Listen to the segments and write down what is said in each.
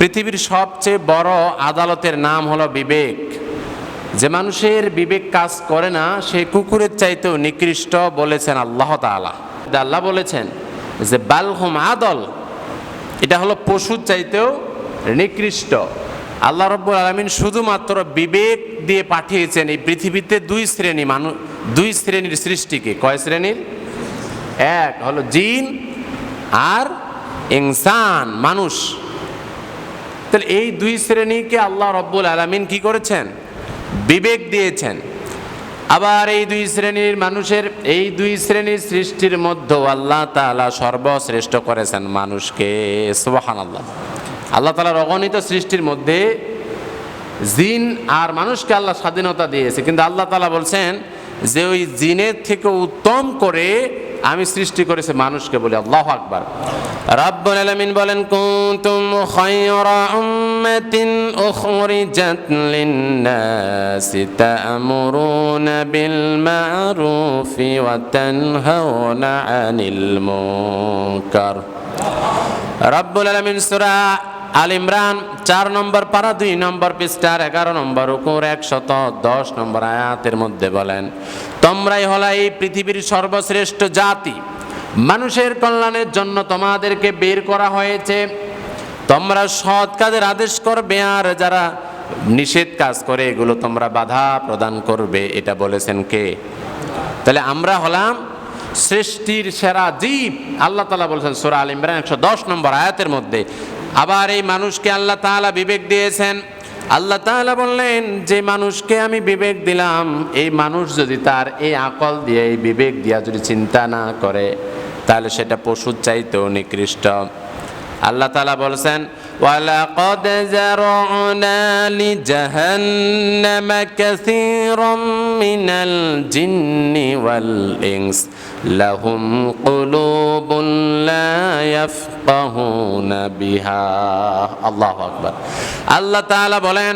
পৃথিবীর সবচেয়ে বড় আদালতের নাম হলো বিবেক। যে মানুষের বিবেক কাজ করে না, সে কুকুরের চাইতেও নিকৃষ্ট বলেছেন আল্লাহ তাআলা। আল্লাহ বলেছেন যে বালহুম আদল, এটা হলো পশুর চাইতেও নিকৃষ্ট। আল্লাহ রব্বুল আলমিন শুধুমাত্র বিবেক দিয়ে পাঠিয়েছেন এই পৃথিবীতে দুই শ্রেণি মানুষ দুই শ্রেণির সৃষ্টিকে। কয় শ্রেণির? এক হলো জিন আর ইনসান, মানুষ। তাহলে এই দুই শ্রেণীকে আল্লাহ রব্বুল আলমিন কি করেছেন? বিবেক দিয়েছেন। আবার এই দুই শ্রেণির মানুষের, এই দুই শ্রেণির সৃষ্টির মধ্যেও আল্লাহ তালা সর্বশ্রেষ্ঠ করেছেন মানুষকে। সুবাহান আল্লাহ আল্লাহ তালার অগণিত সৃষ্টির মধ্যে জিন আর মানুষকে আল্লাহ স্বাধীনতা দিয়েছে। কিন্তু আল্লাহ তালা বলছেন যে ওই জিনের থেকে উত্তম করে আমি সৃষ্টি করেছি মানুষকে বলি আল্লাহ আকবার। রাব্বুল আলামিন বলেন, কুনতুম খায়রা উম্মাতিন উখরিজাত লিন-নাসি তা'মুরুনা বিল মা'রুফি ওয়া তানহাউনা 'আনিল সূরা আল ইমরান চার নম্বর পারা, দুই নম্বর পৃষ্ঠার এগারো নম্বর উকুর একশত দশ নম্বর আয়াতের মধ্যে বলেন, তোমরাই হলা এই পৃথিবীর সর্বশ্রেষ্ঠ জাতি। মানুষের কল্যাণের জন্য তোমাদেরকে বের করা হয়েছে। তোমরা সৎ কাজের আদেশ করবে আর যারা নিষেধ কাজ করে, এগুলো তোমরা বাধা প্রদান করবে, এটা বলেছেন কে? তাহলে আমরা হলাম সৃষ্টির সেরা জীব। আল্লাহ তালা বলছেন সুরা আল ইমরান একশো দশ নম্বর আয়াতের মধ্যে, আবার এই মানুষকে আল্লাহ তাআলা বিবেক দিয়েছেন। আল্লাহ তাহলে বললেন, যে মানুষকে আমি বিবেক দিলাম, এই মানুষ যদি তার এই আকল দিয়ে, এই বিবেক দিয়া যদি চিন্তা না করে, তাহলে সেটা পশুর চাইতেও নিকৃষ্ট। আল্লাহ তালা বলছেন, ওয়ালাকাদ জারআনা লিজাহান্নাম কাসীরাম মিনাল জিন্নি ওয়াল ইনস, লাহুম কুলুবুন লা ইয়াফকাহুনা বিহা। আল্লাহু আকবার। আল্লাহ তাআলা বলেন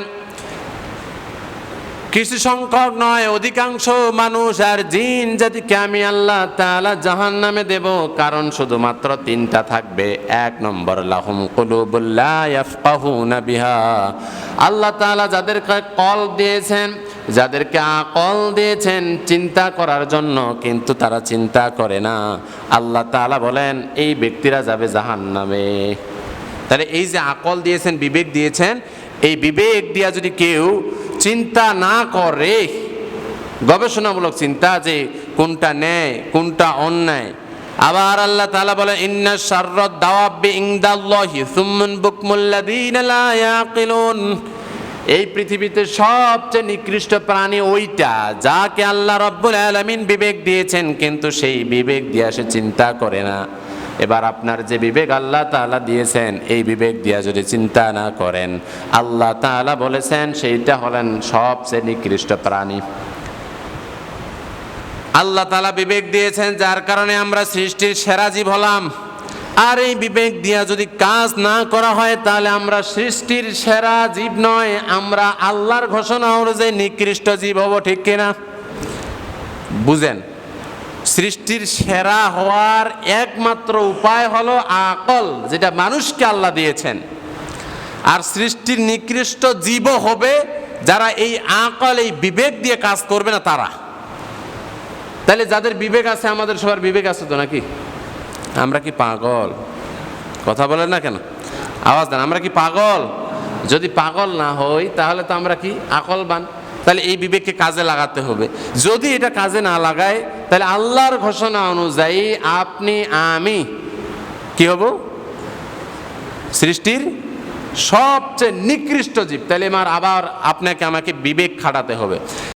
কিছু সংখ্যক নয়, অধিকাংশ মানুষ আর জিন জাতিকে আমি আল্লাহ তাআলা জাহান নামে দেব, কারণ শুধুমাত্র তিনটা থাকবে। এক নম্বর, লাহুম বিহা। আল্লাহ তাআলা যাদেরকে কল দিয়েছেন, যাদেরকে আকল দিয়েছেন চিন্তা করার জন্য, কিন্তু তারা চিন্তা করে না। আল্লাহ তাআলা বলেন, এই ব্যক্তিরা যাবে জাহান নামে তাহলে এই যে আকল দিয়েছেন, বিবেক দিয়েছেন, এই বিবেক দিয়া যদি কেউ চিন্তা না করে। গবেষণামূলক চিন্তা যে কোনটা ন্যায়, কোনটা অন্যায়। আবার আল্লাহ তাআলা বলে ইন্না শাররাদ দাওয়াবি ইনদাল্লাহি সুম্মান বুকমুল্লাযীনা লা এই পৃথিবীতে সবচেয়ে নিকৃষ্ট প্রাণী ওইটা, যাকে আল্লাহ রব্বুল আলামিন বিবেক দিয়েছেন, কিন্তু সেই বিবেক দিয়ে সে চিন্তা করে না। এবার আপনার যে বিবেক আল্লাহ তাআলা দিয়েছেন, এই বিবেক দিয়া যদি চিন্তা না করেন, আল্লাহ তাআলা বলেছেন সেইটা হলেন সবচেয়ে নিকৃষ্ট প্রাণী। আল্লাহ তালা বিবেক দিয়েছেন, যার কারণে আমরা সৃষ্টির সেরা জীব হলাম। আর এই বিবেক দিয়া যদি কাজ না করা হয়, তাহলে আমরা সৃষ্টির সেরা জীব নয়, আমরা আল্লাহর ঘোষণা অনুযায়ী নিকৃষ্ট জীব হব, ঠিক কিনা? বুঝেন? সৃষ্টির সেরা হওয়ার একমাত্র উপায় হলো আকল, যেটা মানুষকে আল্লাহ দিয়েছেন। আর সৃষ্টির নিকৃষ্ট জীব হবে যারা এই আকল, এই বিবেক দিয়ে কাজ করবে না তারা। তাহলে যাদের বিবেক আছে, আমাদের সবার বিবেক আছে তো নাকি? আমরা কি পাগল? কথা বলেন না কেন? আওয়াজ দেন, আমরা কি পাগল? যদি পাগল না হই, তাহলে তো আমরা কি আকলবান? তাহলে এই বিবেককে কাজে লাগাতে হবে। যদি এটা কাজে না লাগায়, তাহলে আল্লাহর ঘোষণা অনুযায়ী আপনি, আমি কি হব? সৃষ্টির সবচেয়ে নিকৃষ্ট জীব। তাহলে আমার আবার আপনাকে আমাকে বিবেক খাটাতে হবে।